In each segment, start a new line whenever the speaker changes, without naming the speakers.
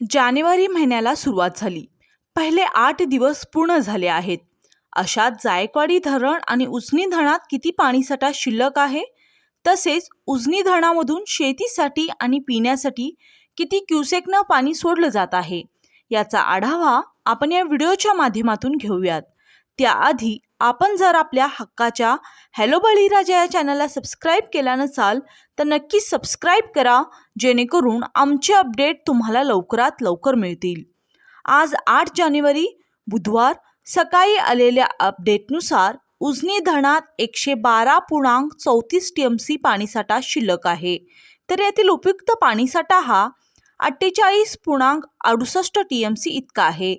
जानेवारी महिन्याला सुरुवात झाली. पहिले आठ दिवस पूर्ण झाले आहेत. अशात जायकवाडी धरण आणि उजनी धरणात किती पाणीसाठा शिल्लक आहे? तसेच उजनी धरणामधून शेतीसाठी आणि पिण्यासाठी किती क्युसेकनं पाणी सोडलं जात आहे? याचा आढावा आपण या व्हिडिओच्या माध्यमातून घेऊयात. त्याआधी आपण जर आपल्या हक्काच्या हॅलो बळीराजा या चॅनलला सबस्क्राईब केला नसाल तर नक्की सबस्क्राईब करा जेणेकरून आमचे अपडेट तुम्हाला लवकरात लवकर मिळतील. आज आठ जानेवारी बुधवार सकाळी आलेल्या अपडेटनुसार उजनी धरणात एकशे बारा पूर्णांक चौतीस टी एम सी पाणीसाठा शिल्लक आहे. तर यातील उपयुक्त पाणीसाठा हा अठ्ठेचाळीस पूर्णांक अडुसष्ट टी एम सी इतका आहे.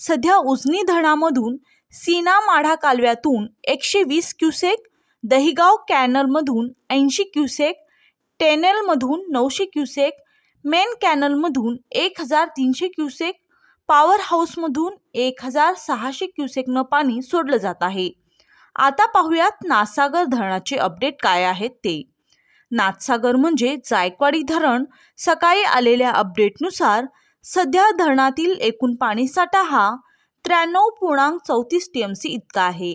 सध्या उजनी धरणामधून सीना माढा कालव्यातून एकशे वीस क्युसेक दहिगाव कॅनलमधून ऐंशी क्युसेक टेनेलमधून नऊशे क्युसेक मेन कॅनलमधून एक हजार तीनशे क्युसेक पॉवर हाऊसमधून एक हजार सहाशे क्युसेकनं पाणी सोडलं जात आहे. आता पाहूयात नाथसागर धरणाचे अपडेट काय आहेत ते. नाथसागर म्हणजे जायकवाडी धरण. सकाळी आलेल्या अपडेटनुसार सध्या धरणातील एकूण पाणीसाठा हा त्र्याण्णव पूर्णांक चौतीस टी एम सी इतका आहे.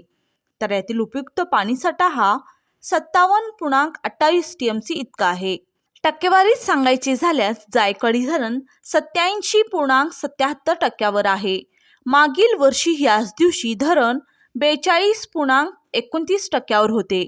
तर यातील उपयुक्त पाणीसाठा हा सत्तावन्न पूर्णांक अठ्ठावीस टी एम सी इतका आहे. टक्केवारीत सांगायचे झाल्यास जायकवाडी धरण सत्याऐंशी पूर्णांक सत्याहत्तर टक्क्यावर आहे. मागील वर्षी याच दिवशी धरण बेचाळीस पूर्णांक एकोणतीस टक्क्यावर होते.